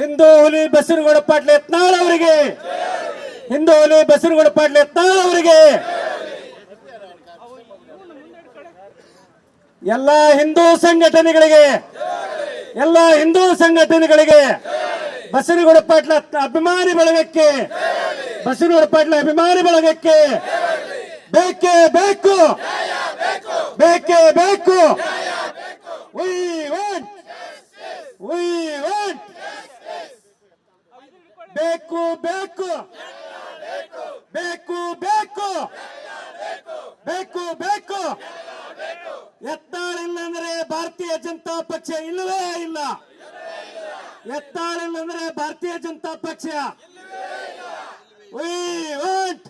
ಹಿಂದೂ ಹುಲಿ ಬಸನಗೌಡ ಪಾಟ್ಲೆ ಯತ್ನಾಳ್ ಅವರಿಗೆ. ಹಿಂದೂ ಹುಲಿ ಬಸನಗೌಡ ಪಾಟ್ಲೆ ಯತ್ನಾಳ್ ಅವರಿಗೆ. ಎಲ್ಲ ಹಿಂದೂ ಸಂಘಟನೆಗಳಿಗೆ, ಎಲ್ಲ ಹಿಂದೂ ಸಂಘಟನೆಗಳಿಗೆ ಬಸನಗೌಡ ಪಾಟ್ಲ ಅಭಿಮಾನಿ ಬಳಗಕ್ಕೆ ಬಸನಗೌಡ ಪಾಟ್ಲ ಅಭಿಮಾನಿ ಬಳಗಕ್ಕೆ ಬೇಕೇ ಬೇಕು ಬೇಕೇ ಬೇಕು ಬೇಕು. ಬೇಕು ಬೇಕು. ಬೇಕು ಬೇಕು. ಎತ್ತಾಳಿಲ್ಲ ಅಂದ್ರೆ ಭಾರತೀಯ ಜನತಾ ಪಕ್ಷ ಇಲ್ಲವೇ ಇಲ್ಲ. ಎತ್ತಾಳಿಲ್ಲ ಭಾರತೀಯ ಜನತಾ ಪಕ್ಷ. We want.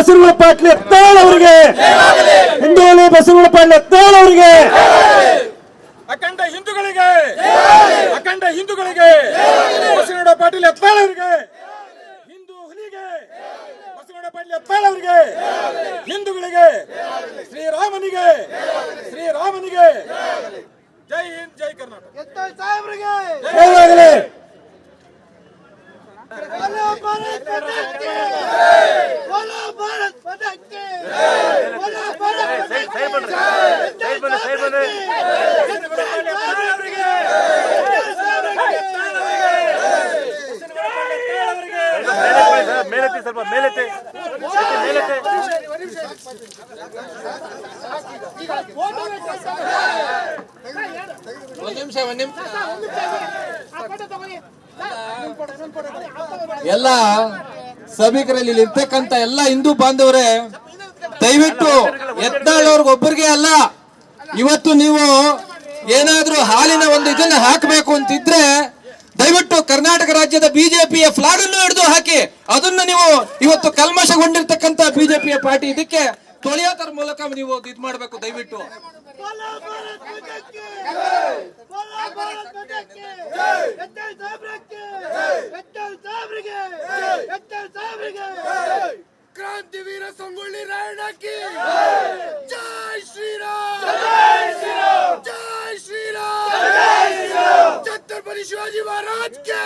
ಬಸವನ ಪಾಟ್ಲಿ ಎತ್ತಾಳ್ ಅವರಿಗೆ. ಹಿಂದೂಲಿ ಬಸವನ ಪಾಟ್ಲಿ ಎತ್ತಾಳ್ ಅವರಿಗೆ. ಅಖಂಡ ಹಿಂದೂಗಳಿಗೆ. ಅಖಂಡ ಹಿಂದೂಗಳಿಗೆ. ಬಸವನಗೌಡ ಪಾಟೀಲ್ ಎತ್ತಾಳ ಅವರಿಗೆ. ಹಿಂದೂ ಹುಲಿಗೆ. ಬಸವನಗೌಡ ಪಾಟೀಲ್ ತಾಳ ಅವರಿಗೆ. ಹಿಂದೂಗಳಿಗೆ. ಶ್ರೀರಾಮನಿಗೆ. ಶ್ರೀರಾಮನಿಗೆ. ಜೈ ಹಿಂದ್ ಜೈ ಕರ್ನಾಟಕ. ನಿಮಿಷ ನಿಮಿಷ. ಎಲ್ಲ ಸಭಿಕರಲ್ಲಿ ಇರ್ತಕ್ಕಂತ ಎಲ್ಲ ಹಿಂದೂ ಬಾಂಧವರೇ ದಯವಿಟ್ಟು ಎದ್ದಾಳವ್ರಿಗೆ ಒಬ್ಬರಿಗೆ ಅಲ್ಲ ಇವತ್ತು ನೀವು ಏನಾದ್ರೂ ಹಾಲಿನ ಒಂದು ಇದನ್ನ ಹಾಕಬೇಕು ಅಂತಿದ್ರೆ ದಯವಿಟ್ಟು ಕರ್ನಾಟಕ ರಾಜ್ಯದ ಬಿಜೆಪಿಯ ಫ್ಲಾಗ್ ಅನ್ನು ಹಿಡಿದು ಹಾಕಿ ಅದನ್ನ ನೀವು ಇವತ್ತು ಕಲ್ಮಶಗೊಂಡಿರ್ತಕ್ಕಂತ ಬಿಜೆಪಿಯ ಪಾರ್ಟಿ ಇದಕ್ಕೆ ತೊಳೆಯೋದ್ರ ಮೂಲಕ ನೀವು ಇದ್ ಮಾಡಬೇಕು ದಯವಿಟ್ಟು क्रांति वीर संगुली की जय श्री राम जय श्री राम जय श्री राम छत्रपति शिवाजी महाराज के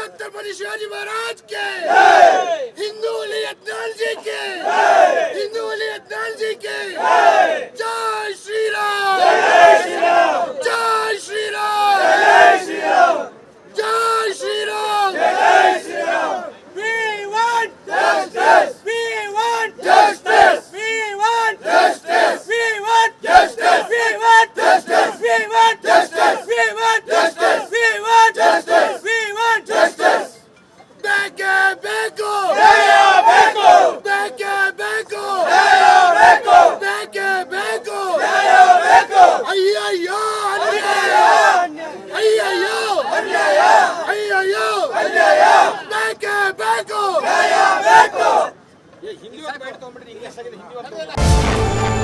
छत्रपति शिवाजी महाराज के ಹಿಂದಿ ಹಿಂದಿ